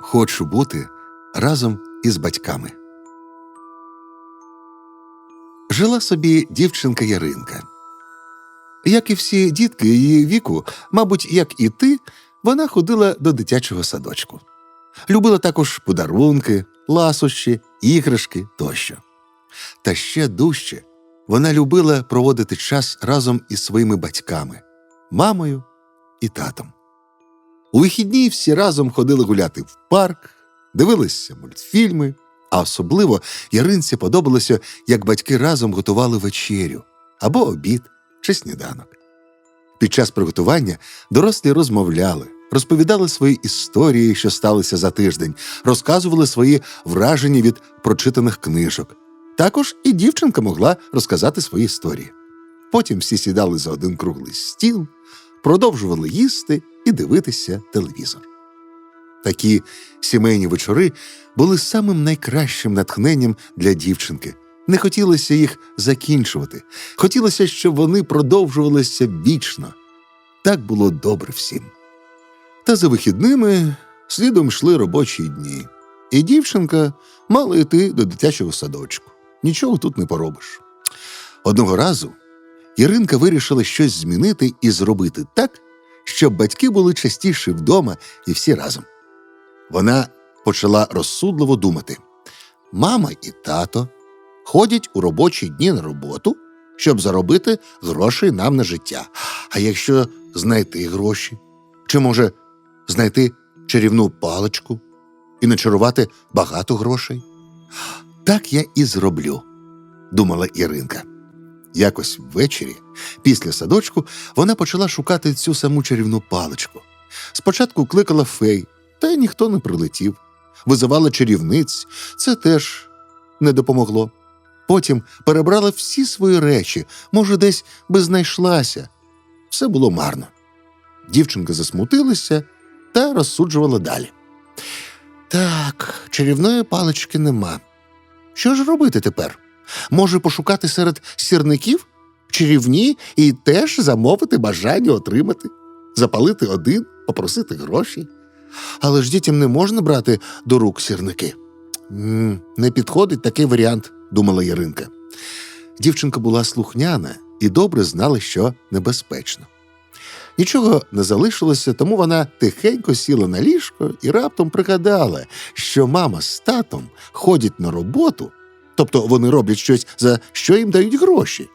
Хочу бути разом із батьками. Жила собі дівчинка Яринка. Як і всі дітки її віку, мабуть, як і ти, вона ходила до дитячого садочку. Любила також подарунки, ласощі, іграшки тощо. Та ще дужче вона любила проводити час разом із своїми батьками, мамою і татом. У вихідні всі разом ходили гуляти в парк, дивилися мультфільми, а особливо Яринці подобалося, як батьки разом готували вечерю або обід чи сніданок. Під час приготування дорослі розмовляли, розповідали свої історії, що сталися за тиждень, розказували свої враження від прочитаних книжок. Також і дівчинка могла розказати свої історії. Потім всі сідали за один круглий стіл, продовжували їсти і дивитися телевізор. Такі сімейні вечори були самим найкращим натхненням для дівчинки. Не хотілося їх закінчувати, хотілося, щоб вони продовжувалися вічно. Так було добре всім. Та за вихідними слідом йшли робочі дні, і дівчинка мала йти до дитячого садочку. Нічого тут не поробиш. Одного разу Іринка вирішила щось змінити і зробити так, щоб батьки були частіше вдома і всі разом. Вона почала розсудливо думати: мама і тато ходять у робочі дні на роботу, щоб заробити грошей нам на життя. А якщо знайти гроші, чи може знайти чарівну паличку і начарувати багато грошей? Так я і зроблю, думала Іринка. Якось ввечері, після садочку, вона почала шукати цю саму чарівну паличку. Спочатку кликала фей, та й ніхто не прилетів. Визивала чарівниць, це теж не допомогло. Потім перебрала всі свої речі, може, десь би знайшлася. Все було марно. Дівчинка засмутилася та розсуджувала далі. Так, чарівної палички нема. Що ж робити тепер? Може, пошукати серед сірників чарівні і теж замовити бажання отримати, запалити один, попросити гроші. Але ж дітям не можна брати до рук сірники. не підходить такий варіант, думала Яринка. Дівчинка була слухняна і добре знала, що небезпечно. Нічого не залишилося, тому вона тихенько сіла на ліжко і раптом пригадала, що мама з татом ходять на роботу, тобто вони роблять щось, за що їм дають гроші.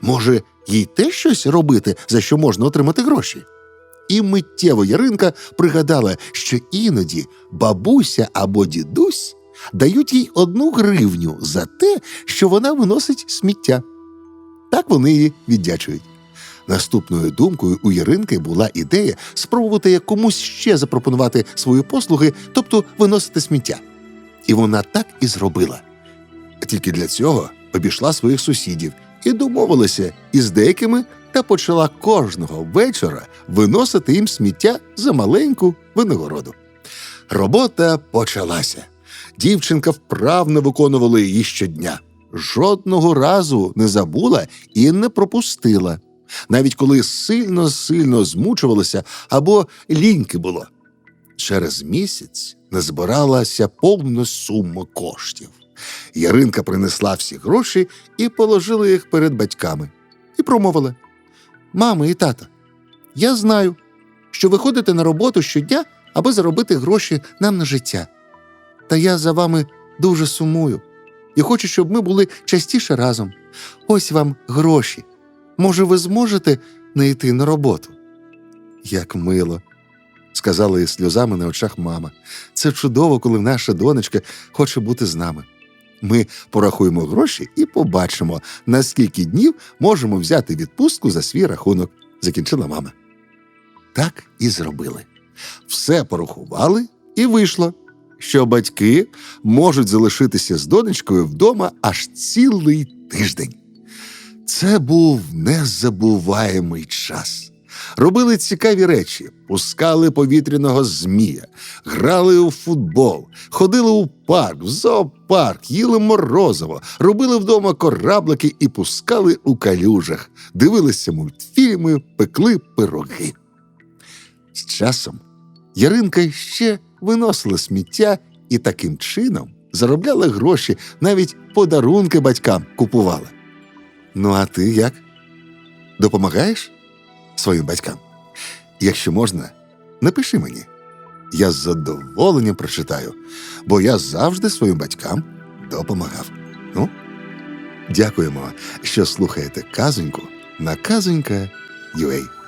Може, їй теж щось робити, за що можна отримати гроші? І миттєво Яринка пригадала, що іноді бабуся або дідусь дають їй одну гривню за те, що вона виносить сміття. Так вони її віддячують. Наступною думкою у Яринки була ідея спробувати комусь ще запропонувати свої послуги, тобто виносити сміття. І вона так і зробила. Тільки для цього обійшла своїх сусідів і домовилася із деякими та почала кожного вечора виносити їм сміття за маленьку винагороду. Робота почалася. Дівчинка вправно виконувала її щодня. Жодного разу не забула і не пропустила, навіть коли сильно сильно змучувалася або ліньки було. Через місяць не збиралася повна сума коштів. Яринка принесла всі гроші і положила їх перед батьками і промовила: Мама і тата, я знаю, що ви ходите на роботу щодня, аби заробити гроші нам на життя. Та я за вами дуже сумую і хочу, щоб ми були частіше разом. Ось вам гроші. Може, ви зможете не йти на роботу? Як мило, сказала із сльозами на очах мама. Це чудово, коли наша донечка хоче бути з нами. Ми порахуємо гроші і побачимо, на скільки днів можемо взяти відпустку за свій рахунок, закінчила мама. Так і зробили. Все порахували, і вийшло, що батьки можуть залишитися з донечкою вдома аж цілий тиждень. Це був незабуваємий час. Робили цікаві речі, пускали повітряного змія, грали у футбол, ходили у парк, в зоопарк, їли морозиво, робили вдома кораблики і пускали у калюжах, дивилися мультфільми, пекли пироги. З часом Яринка ще виносила сміття і таким чином заробляла гроші, навіть подарунки батькам купувала. Ну, а ти як? Допомагаєш своїм батькам? Якщо можна, напиши мені. Я з задоволенням прочитаю, бо я завжди своїм батькам допомагав. Ну, дякуємо, що слухаєте казоньку на казонька.ua.